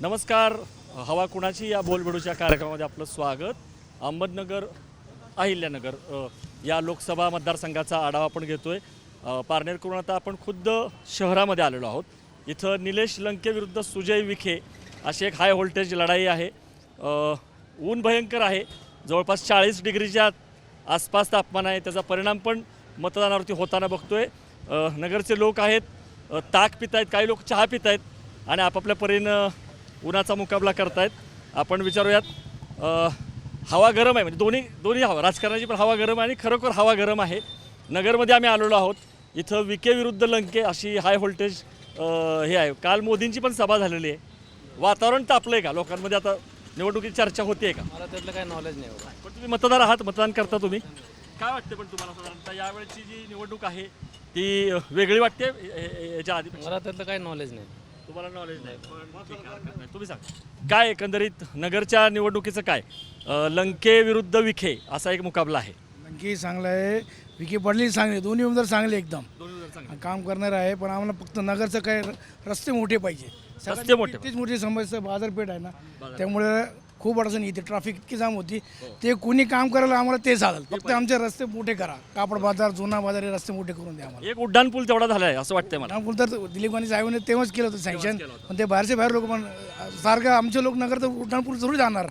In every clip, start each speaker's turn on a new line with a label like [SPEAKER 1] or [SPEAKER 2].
[SPEAKER 1] नमस्कार. हवा कुणाची या बोलबेडूच्या कार्यक्रमामध्ये आपलं स्वागत. अहमदनगर अहिल्यानगर या लोकसभा मतदारसंघाचा आढावा आपण घेतोय. आहे पारनेर करून आता आपण खुद्द शहरामध्ये आलेलो आहोत. इथं निलेश लंके विरुद्ध सुजय विखे अशी एक हाय व्होल्टेज लढाई आहे. ऊन भयंकर आहे. जवळपास चाळीस डिग्रीच्या आसपास तापमान आहे. त्याचा परिणाम पण मतदानावरती होताना बघतोय. नगरचे लोक आहेत. ताक पित आहेत काही लोक चहा पित आहेत आणि आपापल्या परीनं उन्हाचा मुकाबला करतायत. आपण विचारूयात हवा गरम आहे म्हणजे दोन्ही दोन्ही हवा राजकारणाची पण हवा गरम आहे आणि खरोखर हवा गरम आहे. नगरमध्ये आम्ही आलेलो आहोत. इथं विके विरुद्ध लंके अशी हाय व्होल्टेज हे आहे. काल मोदींची पण सभा झालेली आहे. वातावरण तापलं आहे का? लोकांमध्ये आता निवडणुकीची चर्चा होते का?
[SPEAKER 2] मला त्यातलं काही नॉलेज नाही
[SPEAKER 1] पण तुम्ही मतदार आहात मतदान करता तुम्ही. काय वाटते पण तुम्हाला साधारणतः? यावेळची जी निवडणूक आहे ती वेगळी वाटते? याच्या आधी
[SPEAKER 2] मला त्यातलं काही नॉलेज नाही.
[SPEAKER 1] तुम्हाला नॉलेज नाही पण ठीक आहे, हरकत नाही. तुम्ही सांग. काय एकंदरीत नगरच्या निवडणुकीचं काय? अ, लंके विरुद्ध विखे असा एक मुकाबला आहे.
[SPEAKER 3] नक्की चांगलं आहे. विकी पडली चांगले दोन्ही उमेदवार चांगले एकदम. काम करणार आहे पण आम्हाला फक्त नगरचं काय रस्ते मोठे पाहिजे. सगळ्यात
[SPEAKER 1] रस्ते मोठे
[SPEAKER 3] तीच मोठी समस्या बाजारपेठ आहे ना. त्यामुळे खूप अडचण येते ट्रॅफिक इतकी जाम होती. ते कोणी काम करायला आम्हाला ते चालेल. फक्त आमचे रस्ते मोठे करा. कापड बाजार जुना बाजार हे रस्ते मोठे करून द्या आम्हाला.
[SPEAKER 1] एक उड्डाण पूल तेवढा झाला आहे असं वाटतंय मला.
[SPEAKER 3] नागपूर तर दिलीप गांधी साहेबांनी तेव्हाच केलं होतं सँक्शन पण ते बाहेरचे बाहेर लोक पण सारखं आमचे लोक नगर तर उड्डाणपूर जरूर जाणार.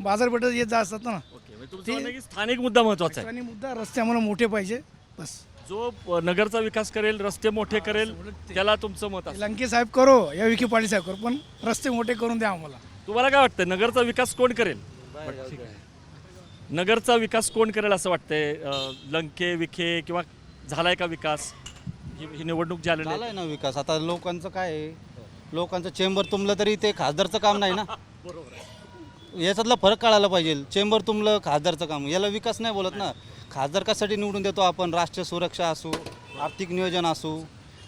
[SPEAKER 3] बाजारपेठेत येत जा असतात ना.
[SPEAKER 1] ओके म्हणजे तुमचं म्हणणं आहे की स्थानिक मुद्दा महत्त्वाचा आहे.
[SPEAKER 3] आणि मुद्दा रस्ते आम्हाला मोठे पाहिजे. बस.
[SPEAKER 1] जो अ, नगरचा विकास करेल रस्ते मोठे करेल त्याला तुमचं मत असेल
[SPEAKER 3] लंके साहेब करो या विखे पाटील साहेब करो पण रस्ते मोठे करून द्या आम्हाला.
[SPEAKER 1] तुम्हाला काय वाटतं नगरचा विकास कोण करेल? ठीक आहे. नगरचा विकास कोण करेल असं वाटतंय? अ, लंके विखे किंवा झालाय का विकास? ही ही निवडणूक झालेली आहे.
[SPEAKER 4] झालाय ना विकास. आता लोकांचं काय आहे? लोकांचं चेंबर तुंबलं तरी ते खासदारचं काम नाही ना? याच्यातला फरक कळायला पाहिजे. चेंबर तुंबलं खासदारचं काम. याला विकास नाही बोलत ना. खासदार कशासाठी निवडून देतो आपण? राष्ट्रीय सुरक्षा असो आर्थिक नियोजन असो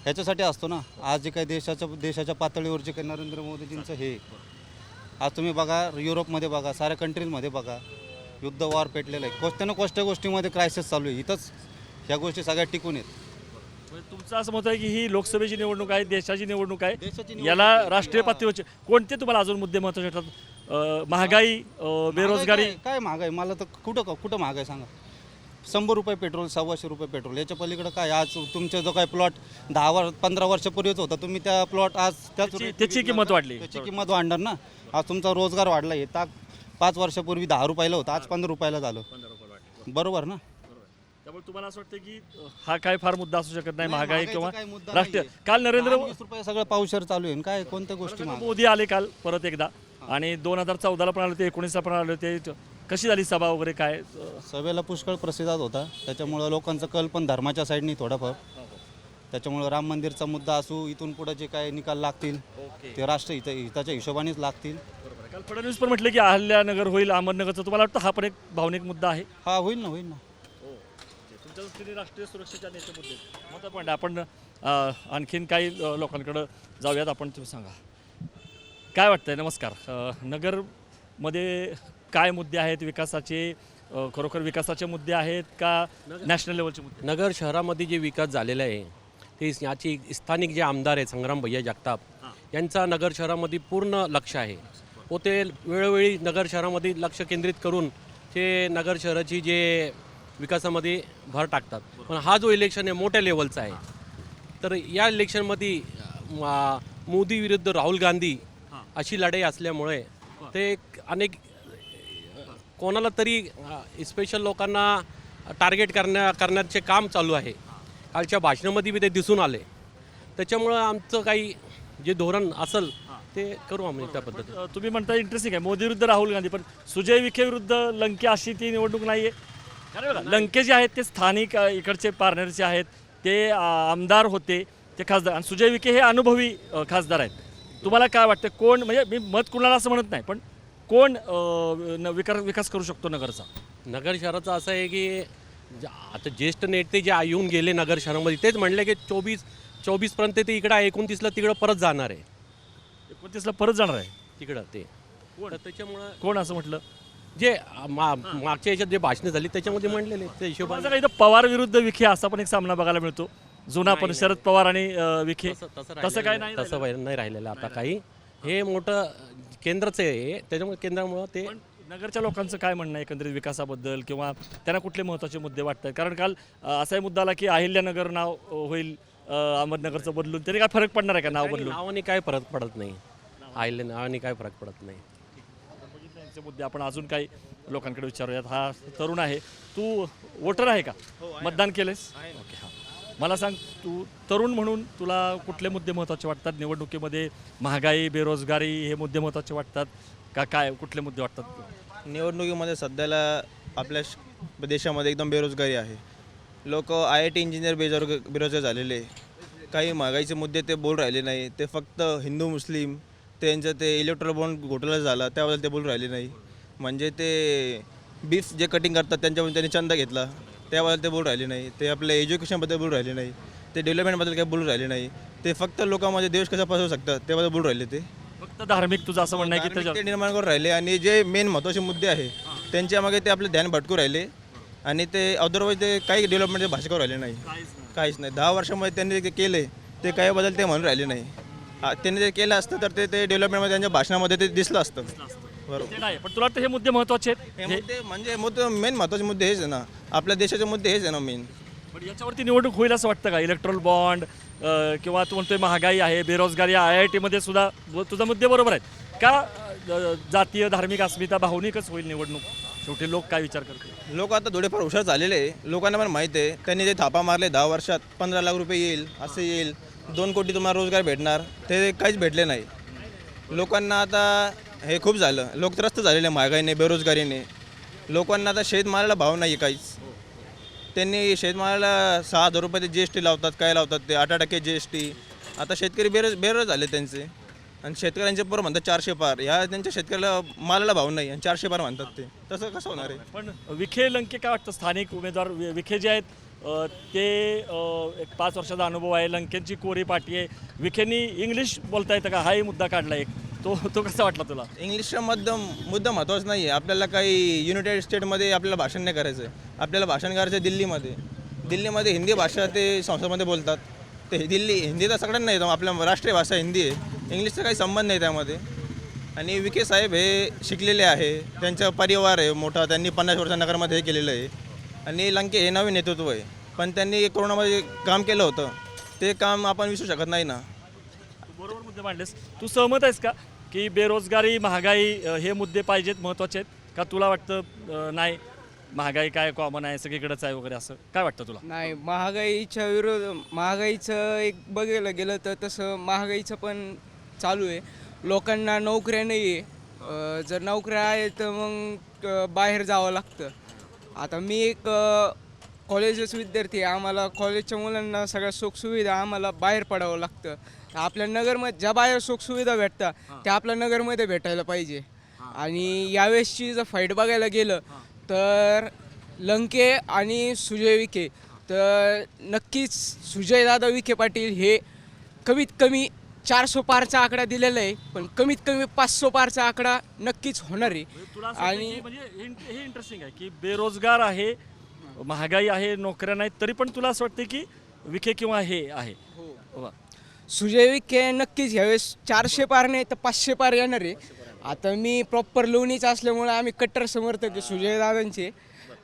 [SPEAKER 4] ह्याच्यासाठी असतो ना. आज जे काही देशाच्या देशाच्या पातळीवर जे काही नरेंद्र मोदीजींचं हे आज तुम्ही बघा युरोपमध्ये बघा साऱ्या कंट्रीजमध्ये बघा. युद्ध वॉर पेटलेलं आहे. कोणत्या ना कोणत्या गोष्टीमध्ये क्रायसिस चालू आहे. इथंच ह्या गोष्टी सगळ्या टिकून आहेत.
[SPEAKER 1] म्हणजे तुमचं असं मत आहे की ही लोकसभेची निवडणूक आहे देशाची निवडणूक आहे? याला राष्ट्रीय पातळीवरचे कोणते तुम्हाला अजून मुद्दे महत्त्वाचे वाटतात? अ, महागाई अ, बेरोजगारी?
[SPEAKER 4] काय? महागाई? मला तर कुठं कुठं महागाई सांगा? शंभर रुपये पेट्रोल सव्वाशे रुपये पेट्रोल याच्या पलीकडे काय? आज तुमचा जो काय प्लॉट दहा वर पंधरा वर्षापूर्वीच होता तुम्ही त्या प्लॉट आज त्याच
[SPEAKER 1] त्याची- किंमत वाढली.
[SPEAKER 4] त्याची किंमत वाढणार ना? आज तुमचा रोजगार वाढला आहे ताक पाच वर्षापूर्वी दहा रुपयाला होता आज पंधरा रुपयाला झालं. बरोबर. ना?
[SPEAKER 1] त्यामुळे तुम्हाला असं वाटतं की अ, हा काय फार मुद्दा असू शकत नाही महागाई
[SPEAKER 4] महागाईचा
[SPEAKER 1] किंवा
[SPEAKER 4] मुद्दा
[SPEAKER 1] राष्ट्रीय
[SPEAKER 4] नाहीये.
[SPEAKER 1] काल नरेंद्र
[SPEAKER 4] दहा, वीस रुपये सगळं पावशेर चालू आहे. काय कोणत्या गोष्टी महाग
[SPEAKER 1] मोदी आले काल परत एकदा. आणि दोन हजार चौदाला पण आले होते एकोणीसला पण आले होते कशी झाली सभा वगैरे काय?
[SPEAKER 4] सभेला पुष्कळ प्रतिसाद होता. त्याच्यामुळं लोकांचा कल पण धर्माच्या साईडनी थोडाफार. त्याच्यामुळं राम मंदिरचा मुद्दा असू इथून पुढे जे काय निकाल लागतील ते राष्ट्र हित हिताच्या हिशोबानेच लागतील.
[SPEAKER 1] काल फडणवीस पण म्हटले की अहल्यानगर होईल अहमदनगरचं. तुम्हाला वाटतं हा पण एक भावनिक मुद्दा आहे?
[SPEAKER 4] हा होईल ना होईल ना.
[SPEAKER 1] तुमच्या दृष्टीने राष्ट्रीय सुरक्षेच्या नेते मुद्दे मोठा पॉईंट आपण अ, आणखीन काही अ, लोकांकडं जाऊयात. आपण तुम्ही सांगा. काय वाटतंय? नमस्कार. अ, नगरमध्ये काय मुद्दे आहेत विकासाचे? खरोखर विकासाचे मुद्दे आहेत का नॅशनल लेवलचे मुद्दे?
[SPEAKER 5] नगर शहरामध्ये जे विकास झालेला आहे ते याची स्थानिक जे आमदार आहेत संग्राम भैया जगताप यांचा नगर शहरामध्ये पूर्ण लक्ष आहे. व ते वेळोवेळी नगर शहरामध्ये लक्ष केंद्रित करून ते नगर शहराची जे विकासामध्ये भर टाकतात. पण हा जो इलेक्शन आहे मोठ्या लेवलचा आहे. तर या इलेक्शनमध्ये मोदी विरुद्ध राहुल गांधी अशी लढाई असल्यामुळे ते अनेक कोणाला तरी स्पेशल लोकांना टार्गेट करण्या करण्याचे काम चालू आहे. कालच्या भाषणामध्ये बी ते दिसून आले. त्याच्यामुळं आमचं काही जे धोरण असेल ते करू आम्ही त्या पद्धतीने.
[SPEAKER 1] अ, तुम्ही म्हणता इंटरेस्टिंग आहे. मोदी विरुद्ध राहुल गांधी पण सुजय विखे विरुद्ध लंके अशी ती निवडणूक नाही. आहे लंके जे आहेत ते स्थानिक इकडचे पार्टनरचे आहेत ते आमदार होते ते खासदार. आणि सुजय विखे हे अनुभवी खासदार आहेत. तुम्हाला काय वाटतं कोण म्हणजे मी मत कुणाला असं म्हणत नाही पण कोण न- विकास विकास करू शकतो नगरचा?
[SPEAKER 5] नगर शहराचं असं आहे की आता ज्येष्ठ नेते जे येऊन गेले नगर शहरामध्ये तेच म्हणले की चोवीस चोवीसपर्यंत ते इकडं एकोणतीसला तिकडं परत जाणार आहे.
[SPEAKER 1] एकोणतीसला परत जाणार आहे?
[SPEAKER 5] तिकडं ते. तर त्याच्यामुळं
[SPEAKER 1] कोण असं म्हटलं?
[SPEAKER 5] जे मा मागच्या याच्यात जे भाषणं झाली त्याच्यामध्ये म्हणलेले त्या हिशोबाने.
[SPEAKER 1] माझं काही इथं पवार विरुद्ध विखे असा पण एक सामना बघायला मिळतो. जुना पण शरद पवार आणि अ, विखे.
[SPEAKER 5] तसं
[SPEAKER 1] काय नाही.
[SPEAKER 5] तसं नाही राहिलेलं आता काही. हे मोठं केंद्रचं आहे त्याच्यामुळे केंद्रामुळं ते
[SPEAKER 1] पण नगरच्या लोकांचं काय म्हणणं आहे एकंदरीत विकासाबद्दल किंवा त्यांना कुठले महत्त्वाचे मुद्दे वाटतात? कारण काल अ, असाही मुद्दा आला की अहिल्यानगर नाव अ, होईल अ, अहमदनगरचं बदलून. तरी काय फरक पडणार आहे का नाव बदलून?
[SPEAKER 5] नावाने काय फरक पडत नाही. आईले नावाने काय फरक पडत नाही.
[SPEAKER 1] बघितलं यांचे मुद्दे आपण अजून काही लोकांकडे विचारूयात. हा तरुण आहे. तू वोटर आहे का? मतदान केलेस ओके हां. मला सांग तू तरुण म्हणून तुला कुठले मुद्दे महत्त्वाचे वाटतात? निवडणुकीमध्ये महागाई बेरोजगारी हे मुद्दे महत्त्वाचे वाटतात का काय कुठले मुद्दे वाटतात
[SPEAKER 6] निवडणुकीमध्ये सध्याला आपल्या श- देशामध्ये एकदम बेरोजगारी आहे. लोक आय आय टी इंजिनियर बेरोजगार बेरोजगार झालेले आहे. काही महागाईचे मुद्दे ते बोल राहिले नाही. ते फक्त हिंदू मुस्लिम त्यांचं ते इलेक्ट्रॉल बॉन्ड घोटाळा झाला त्याबद्दल ते बोलून राहिले नाही. म्हणजे ते बीफ जे कटिंग करतात त्यांच्यामध्ये त्यांनी चंदा घेतला. त्याबद्दल ते बोल राहिले नाही. ते आपल्या एज्युकेशनबद्दल बोल राहिले नाही. ते डेव्हलपमेंटबद्दल काही बोलू राहिले नाही. ते फक्त लोकांमध्ये देश कसा पसरू शकतात त्याबद्दल बोलू राहिले ते.
[SPEAKER 1] फक्त धार्मिक तुझं असं म्हणणं आहे की त्याच्या
[SPEAKER 6] ते निर्माण करून राहिले आणि जे मेन महत्त्वाचे मुद्दे आहे त्यांच्या मागे ते आपले ध्यान भटकू राहिले. आणि ते अदरवाईज ते काही डेव्हलपमेंटचे भाषा करू राहिले नाही. काहीच नाही. दहा वर्षामध्ये त्यांनी जे केले ते काही बदल ते म्हणून राहिले नाही. आ, त्यांनी जे केलं असतं तर ते ते डेव्हलपमेंटमध्ये त्यांच्या भाषणामध्ये ते दिसलं असतं.
[SPEAKER 1] ते पण तुला वाटतं हे मुद्दे महत्त्वाचे आहेत?
[SPEAKER 6] हे मुद्दे म्हणजे मुद्दे मेन महत्त्वाचे मुद्दे हेच आहे ना. आपल्या देशाचे मुद्दे हेच आहे ना मेन
[SPEAKER 1] पण याच्यावरती निवडणूक होईल असं वाटतं का? इलेक्ट्रॉल बॉन्ड किंवा तू म्हणतोय महागाई आहे बेरोजगारी आय आय टीमध्ये सुद्धा तुझा मुद्दे बरोबर आहेत. का अ, जातीय धार्मिक अस्मिता भावनिकच होईल निवडणूक? शेवटी लोक काय विचार करतील?
[SPEAKER 6] लोक आता थोडेफार हुशार झालेले आहे. लोकांना पण माहीत आहे. त्यांनी जे थापा मारले दहा वर्षात पंधरा लाख रुपये येईल असं येईल. दोन कोटी तुम्हाला रोजगार भेटणार. ते काहीच भेटले नाही. लोकांना आता हे खूप झालं. लोक त्रस्त झालेले महागाईने बेरोजगारीने. लोकांना आता शेतमालाला भाव नाही आहे काहीच. त्यांनी शेतमालाला सहा हजार रुपये ते जी एस टी लावतात. काय लावतात ते? अठरा टक्के जी एस टी आता शेतकरी बेरोज बेरोज झाले त्यांचे. आणि शेतकऱ्यांचे बरोबर म्हणतात चारशे पार. ह्या त्यांच्या शेतकऱ्याला मालाला भाव नाही आणि चारशे पार म्हणतात ते. तसं कसं होणार आहे?
[SPEAKER 1] पण विखे लंके काय वाटतं? स्थानिक उमेदवार वि- विखे जे आहेत अ, ते अ, एक पाच वर्षाचा अनुभव आहे. लंकेंची कोरी पाठी आहे. विखेंनी इंग्लिश बोलता येतं का? हाही मुद्दा काढला एक. तो तो कसा वाटला तुला?
[SPEAKER 6] इंग्लिशचा मध्यम मुद्दा महत्त्वाचा नाही आहे आपल्याला काही युनायटेड स्टेटमध्ये आपल्याला भाषण नाही करायचं आहे आपल्याला भाषण करायचं आहे दिल्लीमध्ये. दिल्लीमध्ये हिंदी भाषा ते संस्थामध्ये बोलतात. ते दिल्ली हिंदी तर सगळ्यांना येतं आपल्या राष्ट्रीय भाषा हिंदी आहे. इंग्लिशचा काही संबंध नाही त्यामध्ये. आणि विखे साहेब हे शिकलेले आहे. त्यांचा परिवार आहे मोठा. त्यांनी पन्नास वर्षा नगरमध्ये हे केलेलं आहे. आणि लंके हे नवीन नेतृत्व आहे. पण त्यांनी कोरोनामध्ये काम केलं होतं. ते काम आपण विसरू शकत नाही ना.
[SPEAKER 1] मुद्दे मांडलेस. तू सहमत आहेस का की बेरोजगारी महागाई हे मुद्दे पाहिजेत महत्त्वाचे आहेत? का तुला वाटतं नाही महागाई काय कॉमन आहे सगळीकडेच आहे वगैरे असं? काय वाटतं तुला?
[SPEAKER 7] नाही महागाईच्या विरोध महागाईचं एक बघायला गेलं तर तसं महागाईचं पण चालू आहे. लोकांना नोकऱ्या नाही आहे जर नोकऱ्या आहे तर मग बाहेर जावं लागतं. आता मी एक कॉलेजच विद्यार्थी आहे आम्हाला कॉलेजच्या मुलांना सगळ्या सुखसुविधा आम्हाला बाहेर पडावं लागतं. आपल्या नगरमध्ये ज्या बाहेर सुखसुविधा भेटतात त्या आपल्या नगरमध्ये भेटायला पाहिजे. आणि यावेळेसची जर फाईट बघायला गेलं तर लंके आणि सुजय विखे. तर नक्कीच सुजयदादा विखे पाटील हे कमीत कमी चारसो पारचा आकडा दिलेला आहे पण कमीत कमी पाचशो पारचा आकडा नक्कीच होणार आहे.
[SPEAKER 1] वाटतं
[SPEAKER 7] आणि
[SPEAKER 1] म्हणजे हे इंटरेस्टिंग आहे की बेरोजगार आहे महागाई आहे नोकऱ्या नाहीत तरी पण तुला असं वाटतं की विखे किंवा हे आहे. वा.
[SPEAKER 7] सुजय विखे नक्कीच ह्यावेळेस चारशे पार नाही तर पाचशे पार येणार आहे. आता मी प्रॉपर लोणीचा असल्यामुळे आम्ही कट्टर समर्थक आहे सुजयदादांचे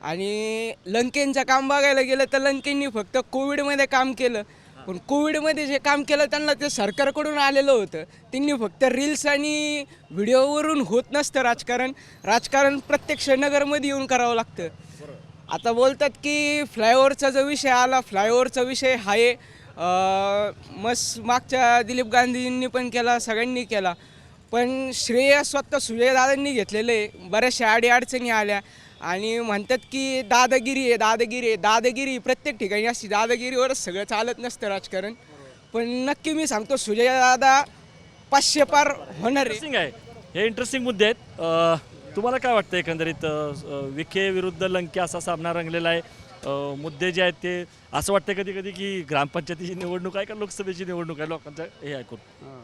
[SPEAKER 7] आणि लंकेंचं काम बघायला गेलं तर लंकेंनी फक्त कोविडमध्ये काम केलं. पण कोविडमध्ये जे काम केलं त्यांना ते सरकारकडून आलेलं होतं. त्यांनी फक्त रील्स आणि व्हिडिओवरून होत नसतं राजकारण. राजकारण प्रत्यक्ष नगरमध्ये येऊन करावं लागतं. आता बोलतात की फ्लायओव्हरचा जो विषय आला फ्लायओव्हरचा विषय हा आहे मस मस्त मागच्या दिलीप गांधींनी पण केला सगळ्यांनी केला. पण श्रेय स्वतः सुजयदादांनी घेतलेलं आहे बऱ्याचशा अडीअडचणी आल्या. आणि म्हणतात की दादागिरी आहे दादागिरी आहे. दादागिरी प्रत्येक ठिकाणी अशी दादागिरीवरच सगळं चालत नसतं राजकारण. पण नक्की मी सांगतो सुजयदादा पाचशे पार होणार आहे.
[SPEAKER 1] हे इंटरेस्टिंग मुद्दे आहेत. तुम्हाला काय वाटतं एकंदरीत विखे विरुद्ध लंके असा सामना रंगलेला आहे? मुद्दे जे आहेत ते असं वाटतं कधी कधी की ग्रामपंचायतीची निवडणूक आहे का लोकसभेची निवडणूक आहे? लोकांचं हे ऐकून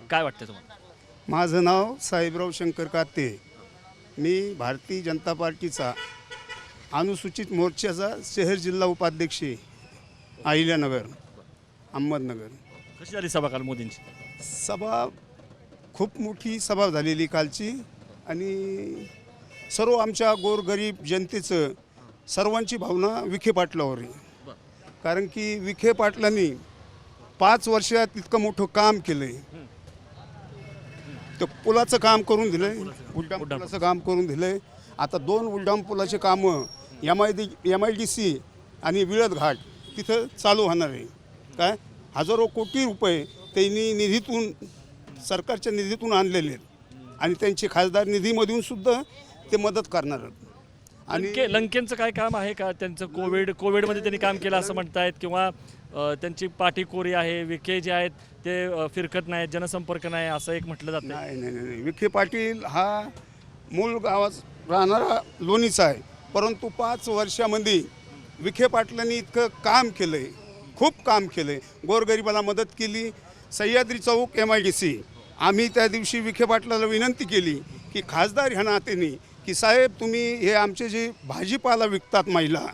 [SPEAKER 1] काय वाटतं तुम्हाला?
[SPEAKER 8] माझं नाव साहेबराव शंकर काते मी भारतीय जनता पार्टीचा अनुसूचित मोर्चाचा शहर जिल्हा उपाध्यक्ष अहिल्यानगर अहमदनगर.
[SPEAKER 1] कशी झाली सभा काल मोदींची?
[SPEAKER 8] सभा खूप मोठी सभा झालेली कालची आणि सर्व आमच्या गोरगरीब जनतेचं सर्वांची भावना विखे पाटलावर आहे. कारण की विखे पाटलांनी पाच वर्षात इतकं मोठं काम केलं आहे तर पुलाचं काम करून दिलं आहे उड्डाण पुलाचं काम करून दिलं आहे आता दोन उड्डाण पुलाचे कामं M I D M I D C आणि विळद घाट तिथं चालू होणार आहे. काय? हजारो कोटी रुपये त्यांनी निधीतून सरकारच्या निधीतून आणलेले आहेत. आणि त्यांचे खासदार निधीमधून सुद्धा ते मदत करणार. आणि
[SPEAKER 1] लंके लंकेंचं काय काम आहे का? त्यांचं कोविड कोविडमध्ये त्यांनी काम केलं असं म्हणतायत किंवा अ, त्यांची पाठी कोरी आहे विखे जे आहेत ते अ, फिरकत नाहीत जनसंपर्क नाही असं एक म्हटलं जातं
[SPEAKER 8] नाही नाही नाही नाही. विखे पाटील हा मूळ गावात राहणारा लोणीचा आहे. परंतु पाच वर्षामध्ये विखे पाटलांनी इतकं काम केलं आहे खूप काम केलं आहे गोरगरिबाला मदत केली. Sahyadri Chowk M I D C आम्ही त्या दिवशी विखे पाटलाला विनंती केली की खासदार ह्या नात्याने की साहेब तुम्ही हे आमचे जे भाजीपाला विकतात महिला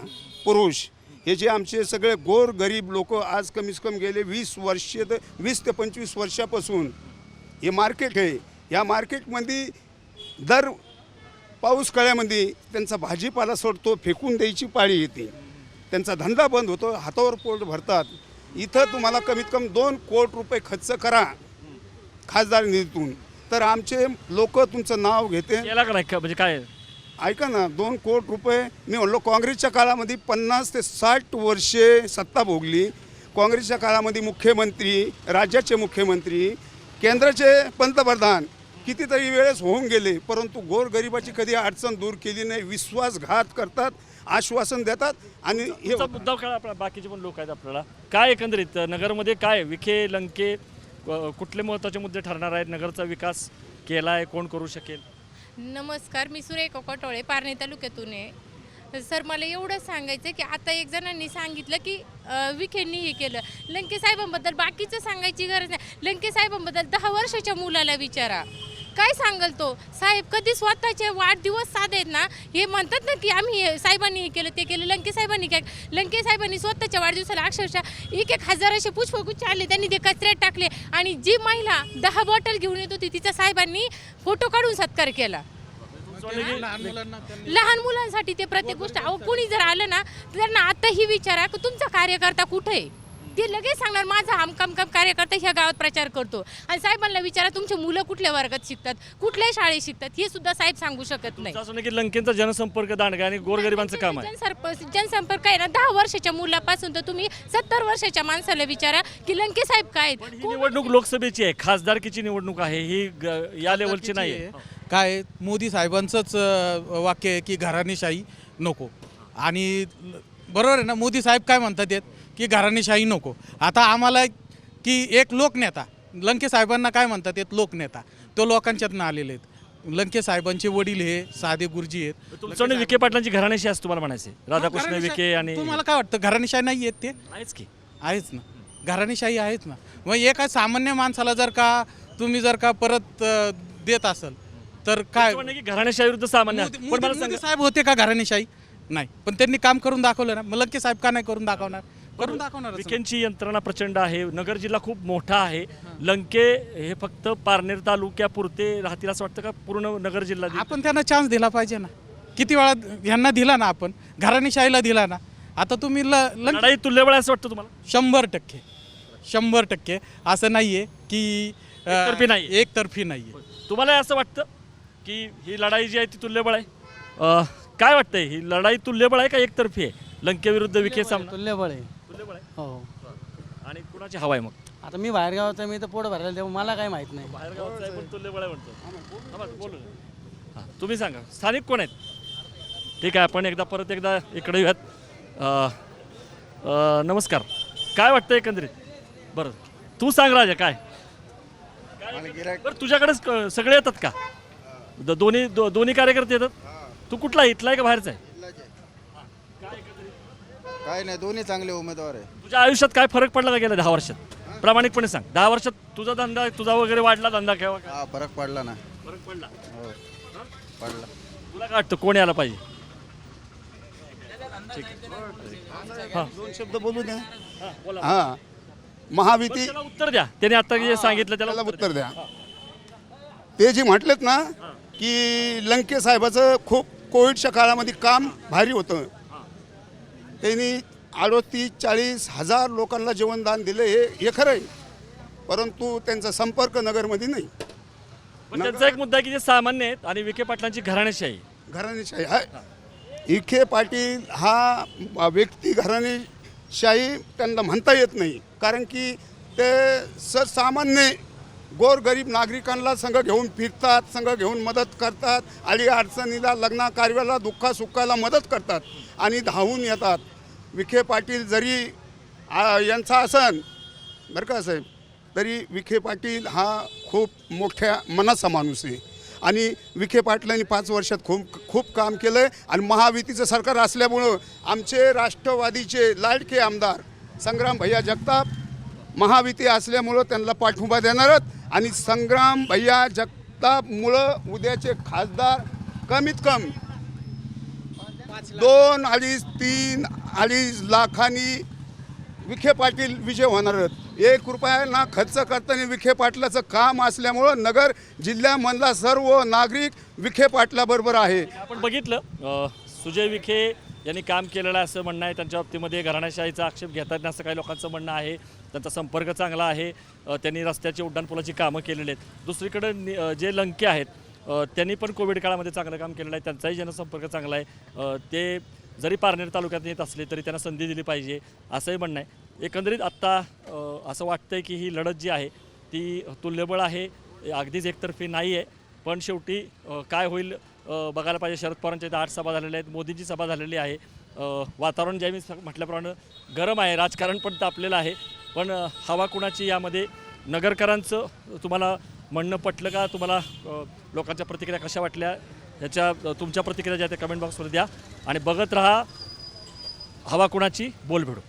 [SPEAKER 8] पुरुष हे जे आमचे सगळे गोर गरीब लोक आज कमीत कमी गेले वीस वर्षे तर वीस ते पंचवीस वर्षापासून हे मार्केट आहे. या मार्केटमध्ये दर पाऊस कळ्यामध्ये त्यांचा भाजीपाला सोडतो फेकून द्यायची पाळी येते. त्यांचा धंदा बंद होतो हातावर पोट भरतात. इथं तुम्हाला कमीत कमी दोन कोट रुपये खर्च करा खासदार निधीतून. तर आमचे लोक तुमचं नाव घेते.
[SPEAKER 1] केला का नाही? का म्हणजे काय?
[SPEAKER 8] ऐका ना दोन कोट रुपये. मी म्हणलो काँग्रेसच्या काळामध्ये पन्नास ते साठ वर्षे सत्ता भोगली. काँग्रेसच्या काळामध्ये मुख्यमंत्री राज्याचे मुख्यमंत्री केंद्राचे पंतप्रधान कितीतरी वेळेस होऊन गेले परंतु गोरगरिबाची कधी अडचण दूर केली नाही विश्वासघात करतात आश्वासन देतात आणि हे
[SPEAKER 1] तुमचा मुद्दा काय आपला? बाकीचे पण लोक आहेत आपल्याला. काय एकंदरीत? नगरमध्ये काय? विखे लंके कुठले महत्त्वाचे मुद्दे ठरणार आहेत? नगरचा विकास केला आहे कोण करू शकेल?
[SPEAKER 9] नमस्कार मी सुरेखा कटोळे पारणे तालुक्यातून आहे. सर मला एवढं सांगायचं की आता एक जणांनी सांगितलं की विखेंनी हे केलं. लंके साहेबांबद्दल बाकीचं सांगायची गरज नाही. लंके साहेबांबद्दल दहा वर्षाच्या मुलाला विचारा. काय सांगाल तो? साहेब कधी स्वतःचे वाढदिवस साधेत ना हे म्हणतात ना की आम्ही हे साहेबांनी हे केलं ते केलं लंके साहेबांनी काय लंके साहेबांनी स्वतःच्या वाढदिवसाला अक्षरशः एक एक हजार असे पुष्पगुच्छ आले त्यांनी ते कचऱ्यात टाकले आणि जी महिला दहा बॉटल घेऊन येत होती तिचा साहेबांनी फोटो काढून सत्कार केला. लहान मुलांसाठी ते प्रत्येक गोष्ट अहो कुणी जर आलं ना तर त्यांना आता ही विचारा की तुमचा कार्यकर्ता कुठे आहे? ते लगेच सांगणार माझा हमकम कम कार्यकर्ता ह्या गावात प्रचार करतो. आणि साहेबांना विचारा तुमचे मुलं कुठल्या वर्गात शिकतात? कुठल्या शाळेत शिकतात? हे सुद्धा साहेब सांगू शकत नाही
[SPEAKER 1] तुमचं असं नाही की लंकेंचा जनसंपर्क दांडगा आणि गोरगरिबांचं काम आहे.
[SPEAKER 9] जनसंपर्क जनसंपर्क आहे ना दहा वर्षाच्या मुलापासून तर तुम्ही सत्तर वर्षाच्या माणसाला विचारा की लंके साहेब काय आहेत?
[SPEAKER 1] ही निवडणूक लोकसभेची आहे खासदारकीची निवडणूक आहे ही ग- या लेवलची नाही आहे.
[SPEAKER 10] काय मोदी साहेबांचंच वाक्य आहे की घराणेशाही नको. आणि बरोबर आहे ना मोदी साहेब काय म्हणतात येत की घराणेशाही नको. आता आम्हाला की एक लोकनेता लंके साहेबांना काय म्हणतात येत लोकनेता. तो लोकांच्यातनं आलेले आहेत. लंके साहेबांचे वडील हे साधे गुरुजी आहेत.
[SPEAKER 1] तुमचं आणि विखे पाटलांची घराण्याशी असं तुम्हाला म्हणायचे राधाकृष्ण
[SPEAKER 10] घराणेशाही-
[SPEAKER 1] विखे आणि
[SPEAKER 10] तुम्हाला काय वाटतं? घराणेशाही नाही आहेत ते?
[SPEAKER 1] आहेच की.
[SPEAKER 10] आहेच ना. घराणेशाही आहेच ना. मग एका सामान्य माणसाला जर का तुम्ही जर का परत अ, देत असाल तर काय?
[SPEAKER 1] तुमचं म्हणणं आहे की घराण्याशाही विरुद्ध सामान्य
[SPEAKER 10] मोदी-
[SPEAKER 1] पण मला
[SPEAKER 10] मोदी
[SPEAKER 1] सांगा
[SPEAKER 10] मोदी साहेब होते का घराणेशाही नाही. पण त्यांनी काम करून दाखवलं ना. मग लंके साहेब का नाही करून दाखवणार? करून दाखवणार
[SPEAKER 1] विखेंची यंत्रणा प्रचंड आहे. नगर जिल्हा खूप मोठा आहे. लंके हे फक्त पारनेर तालुक्यापुरते राहतील असं वाटतं का? पूर्ण नगर जिल्हा?
[SPEAKER 10] आपण त्यांना चान्स दिला पाहिजे ना. किती वेळा ह्यांना दिला ना आपण? घराणेशाहीला दिला ना. आता तुम्ही ल लंके
[SPEAKER 1] लढाई तुल्यबळ आहे असं वाटतं तुम्हाला?
[SPEAKER 10] शंभर टक्के. शंभर टक्के. असं नाही आहे की अ,
[SPEAKER 1] एकतर्फी नाहीये.
[SPEAKER 10] एकतर्फी नाही आहे
[SPEAKER 1] तुम्हाला असं वाटतं? की ही लढाई जी आहे ती तुल्यबळ आहे? अं, काय वाटतंय? ही लढाई तुल्यबळ आहे का एकतर्फी आहे? लंकेविरुद्ध विखे सामना?
[SPEAKER 11] तुल्यबळ आहे.
[SPEAKER 1] तुल्यबळ आहे?
[SPEAKER 11] हो.
[SPEAKER 1] आणि कुणाची हवा आहे मग?
[SPEAKER 11] आता मी बाहेर आहे मी तर पोट भरायला तेव्हा मला काय माहीत नाही.
[SPEAKER 1] बाहेर गावचा आहे पण तुल्यबळ आहे म्हणतो. थांबा, बोलू नका. हां तुम्ही सांगा. स्थानिक कोण आहेत? ठीक आहे आपण एकदा परत एकदा इकडे येऊयात. अं, अं, नमस्कार. काय वाटतं एकंदरीत? बरं. तू सांग राजा काय? बरं तुझ्याकडेच क- सगळे येतात का? द- दोन्ही दो- दोन्ही कार्यकर्ते येतात? तू कुठला आहे? इथला आहे का बाहेरचा आहे?
[SPEAKER 12] काय नाही दोन्ही चांगले उमेदवार आहे.
[SPEAKER 1] तुझ्या आयुष्यात काय फरक पडला का गेल्या दहा वर्षात? प्रामाणिकपणे सांग. दहा वर्षात तुझा धंदा तुझा वगैरे वाढला धंदा केव्हा काय
[SPEAKER 12] हा फरक पडला ना.
[SPEAKER 1] फरक पडला?
[SPEAKER 12] हो पडला.
[SPEAKER 1] तुला काय वाटतं कोण यायला पाहिजे?
[SPEAKER 8] दोन शब्द बोलू द्या.
[SPEAKER 1] हां, बोला.
[SPEAKER 8] हां.
[SPEAKER 1] त्याला उत्तर द्या. त्याने आता जे सांगितलं त्याला
[SPEAKER 8] त्याला
[SPEAKER 1] उत्तर
[SPEAKER 8] उत्तर द्या. ते जे म्हटलेत ना की लंके साहेबाचं खूप कोविडच्या काळामध्ये काम भारी होतं. त्यांनी अडोतीस चाळीस हजार लोकांना जेवणदान दिलं हे हे खरं आहे. परंतु त्यांचा संपर्क नगरमध्ये नाही.
[SPEAKER 1] पण त्यांचा एक मुद्दा आहे की जे सामान्य आहेत आणि विखे पाटलांची घराणेशाही.
[SPEAKER 8] घराणेशाही हा इखे पाटील हा व्यक्ती घराणेशाही त्यांना म्हणता येत नाही. कारण की ते सर्वसामान्य गोरगरीब नागरिकांना संघ घेऊन फिरतात संघ घेऊन मदत करतात आली अडचणीला लग्ना कार्याला दुःखा सुखाला मदत करतात आणि धावून येतात. विखे पाटील जरी यांचा असन बरं का साहेब तरी विखे पाटील हा खूप मोठ्या मनाचा माणूस आहे. आणि विखे पाटलांनी पाच वर्षात खूप खूप काम केलं आहे आणि महायुतीचं सरकार असल्यामुळं आमचे राष्ट्रवादीचे लाडके आमदार संग्राम भैया जगताप महाविती असल्यामुळं त्यांना पाठिंबा देणारच. आणि संग्राम भैया जगतापमुळं उद्याचे खासदार कमीत कमी दोन अडीच तीन अडीच लाखांनी विखे पाटील विजय होणार एक रुपयांना खर्च करताना विखे पाटलाचं काम असल्यामुळं नगर जिल्ह्यामधला सर्व नागरिक विखे पाटलाबरोबर आहे.
[SPEAKER 1] आपण बघितलं सुजय विखे यांनी काम केलेलं असं म्हणणं आहे. त्यांच्या बाबतीमध्ये घराण्याशाहीचा आक्षेप घेतात असं काही लोकांचं म्हणणं आहे. त्यांचा संपर्क चांगला आहे. त्यांनी रस्त्याची उड्डाणपुलाची कामं केलेली आहेत. दुसरीकडे जे लंके आहेत त्यांनी पण कोविड काळामध्ये चांगलं काम केलेलं आहे. त्यांचाही जनसंपर्क चांगला आहे. ते जरी पारनेर तालुक्यात येत असले तरी त्यांना संधी दिली पाहिजे असंही म्हणणं आहे. एकंदरीत आत्ता असं असं वाटतंय की ही लढत जी आहे ती तुल्यबळ आहे अगदीच एकतर्फी नाही आहे. पण शेवटी काय होईल बघायला पाहिजे. शरद पवारांच्या इथं आठ सभा झालेल्या आहेत मोदींची सभा झालेली आहे. वातावरण ज्या मी स- म्हटल्याप्रमाणे गरम आहे राजकारण पण तापलेलं आहे. पण हवा कुणाची यामध्ये? नगरकरांचं तुम्हाला म्हणणं पटलं का? तुम्हाला लोकांच्या प्रतिक्रिया कशा वाटल्या? याच्या तुमच्या प्रतिक्रिया ज्या त्या कमेंट बॉक्समध्ये द्या. आणि बघत राहा हवा कुणाची? बोल भेडू